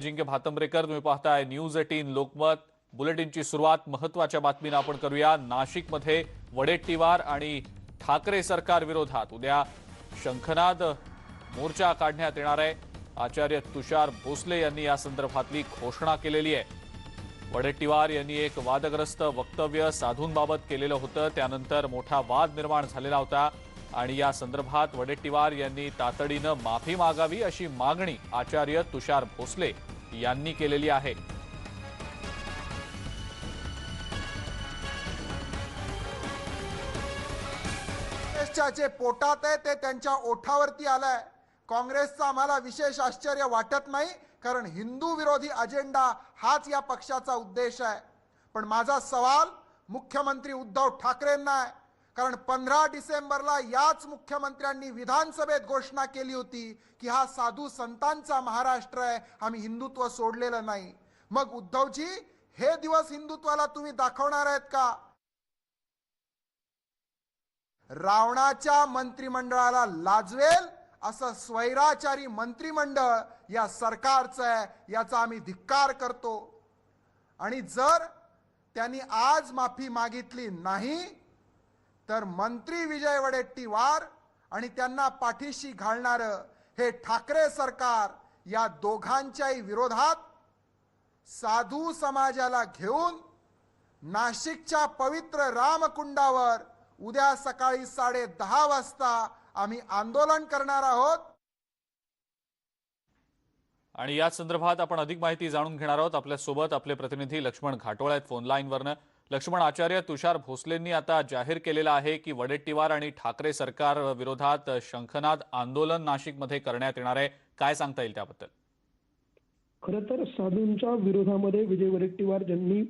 जिंके भातंब्रेकर तुम्ही पाहताय न्यूज एटीन लोकमत. बुलेटिनची सुरुवात महत्त्वाच्या बातमीनं आपण करूया. नाशिकमध्ये वडेट्टीवार आणि ठाकरे सरकार विरोधात उद्या शंखनाद मोर्चा काढण्यात येणार आहे. आचार्य तुषार भोसले यांनी या संदर्भातली घोषणा केलेली आहे. वडेट्टीवार यांनी एक वादग्रस्त वक्तव्य साधूंबाबत केलेलं होतं. त्यानंतर मोठा वाद निर्माण झालेला होता आणि या संदर्भात वडेट्टीवार यांनी तातडीनं माफी मागावी अशी मागणी आचार्य तुषार भोसले यांनी केलेली आहे. जे पोटात आहे ते त्यांच्या ओठावरती आलंय. काँग्रेसचं आम्हाला विशेष आश्चर्य वाटत नाही कारण हिंदू विरोधी अजेंडा हाच या पक्षाचा उद्देश आहे. पण माझा सवाल मुख्यमंत्री उद्धव ठाकरेंना आहे. कारण पंधरा डिसेंबरला याच मुख्यमंत्र्यांनी विधानसभेत घोषणा केली होती की हा साधू संतांचा महाराष्ट्र आहे आम्ही हिंदुत्व सोडलेलं नाही. मग उद्धवजी हे दिवस हिंदुत्वाला तुम्ही दाखवणार आहेत का? रावणाच्या मंत्रिमंडळाला लाजवेल असं स्वैराचारी मंत्रिमंडळ या सरकारचं आहे याचा आम्ही धिक्कार करतो. आणि जर त्यांनी आज माफी मागितली नाही तर मंत्री विजय वडेट्टीवार आणि त्यांना पाठीशी घालणारं हे ठाकरे सरकार या दोघांच्याही विरोधात साधू समाजाला घेऊन नाशिकच्या पवित्र रामकुंडावर उद्या सकाळी साडे दहा वाजता आम्ही आंदोलन करणार आहोत. आणि या संदर्भात आपण अधिक माहिती जाणून घेणार आहोत. आपल्यासोबत आपले प्रतिनिधी लक्ष्मण घाटोळ आहेत. फोन लाईनवरनं लक्ष्मण आचार्य तुषार भोसलेंनी आता जाहीर केलेलं आहे की वडेट्टीवार आणि ठाकरे सरकार विरोधात शंखनाद आंदोलन नाशिकमध्ये करण्यात येणार आहे. काय सांगता येईल त्याबद्दल? खरं तर साधूंच्या विरोधामध्ये विजय वडेट्टीवार ज्यांनी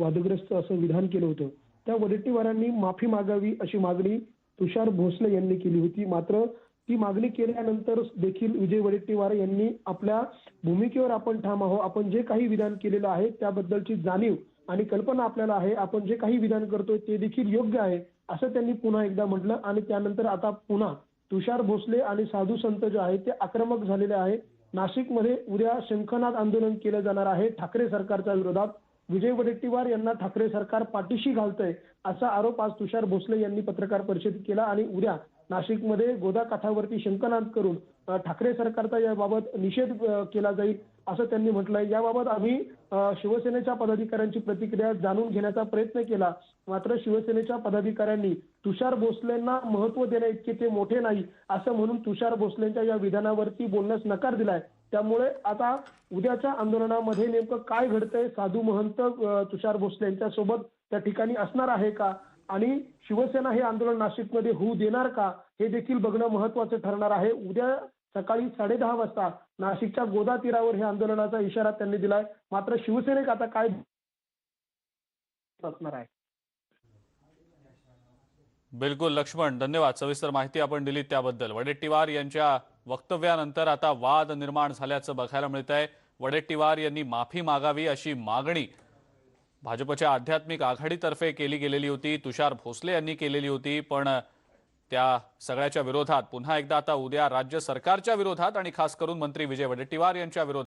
वादग्रस्त असं विधान केलं होतं त्या वडेट्टीवारांनी माफी मागावी अशी मागणी तुषार भोसले यांनी केली होती. मात्र ती मागणी केल्यानंतर देखील विजय वडेट्टीवार यांनी आपल्या भूमिकेवर आपण ठाम आहोत. आपण जे काही विधान केलेलं आहे त्याबद्दलची जाणीव आणि कल्पना आपल्याला आहे आपण जे काही विधान करतोय ते देखील योग्य आहे असं त्यांनी पुन्हा एकदा म्हटलं. आणि त्यानंतर आता पुन्हा तुषार भोसले आणि साधू संत जे आहेत ते आक्रमक झालेले आहे. नाशिकमध्ये उद्या शंखनाद आंदोलन केलं जाणार आहे ठाकरे सरकारच्या विरोधात. विजय वडेट्टीवार यांना ठाकरे सरकार पाठीशी घालतंय असा आरोप आज तुषार भोसले यांनी पत्रकार परिषदेत केला. आणि उद्या नाशिकमध्ये गोदा काठावरती शंखनाद करून ठाकरे सरकारचा याबाबत निषेध केला जाईल असं त्यांनी म्हटलंय. याबाबत आम्ही शिवसेनेच्या पदाधिकाऱ्यांची प्रतिक्रिया जाणून घेण्याचा प्रयत्न केला. मात्र शिवसेनेच्या पदाधिकाऱ्यांनी तुषार भोसलेंना महत्त्व देण्या इतके ते मोठे नाही असं म्हणून तुषार भोसलेंच्या या विधानावरती बोलण्यास नकार दिलाय. त्यामुळे आता उद्याच्या आंदोलनामध्ये नेमकं काय घडतंय? साधू महंत तुषार भोसले यांच्या सोबत त्या ठिकाणी असणार आहे का? आणि शिवसेना हे आंदोलन नाशिकमध्ये होऊ देणार का हे देखील बघणं महत्वाचं ठरणार आहे. उद्या सकाळी साडेदहा वाजता नाशिकच्या गोदा तीरावर हे आंदोलनाचा इशारा त्यांनी दिलाय. मात्र शिवसेनेक आता काय असणार आहे? बिलकुल लक्ष्मण धन्यवाद. सविस्तर माहिती आपण दिली त्याबद्दल. वडेट्टीवार यांच्या वक्तव्यानंतर आता वाद निर्माण झाल्याचं बघायला मिळत आहे वडेट्टीवार यांनी माफी मागावी अशी मागणी भाजपच्या आध्यात्मिक आघाडीतर्फे केली गेलेली होती तुषार भोसले यांनी केलेली होती पण त्या सगळ्याच्या विरोधात पुन्हा एकदा आता उद्या राज्य सरकारच्या विरोधात आणि खास करून मंत्री विजय वडेट्टीवार यांच्या विरोधात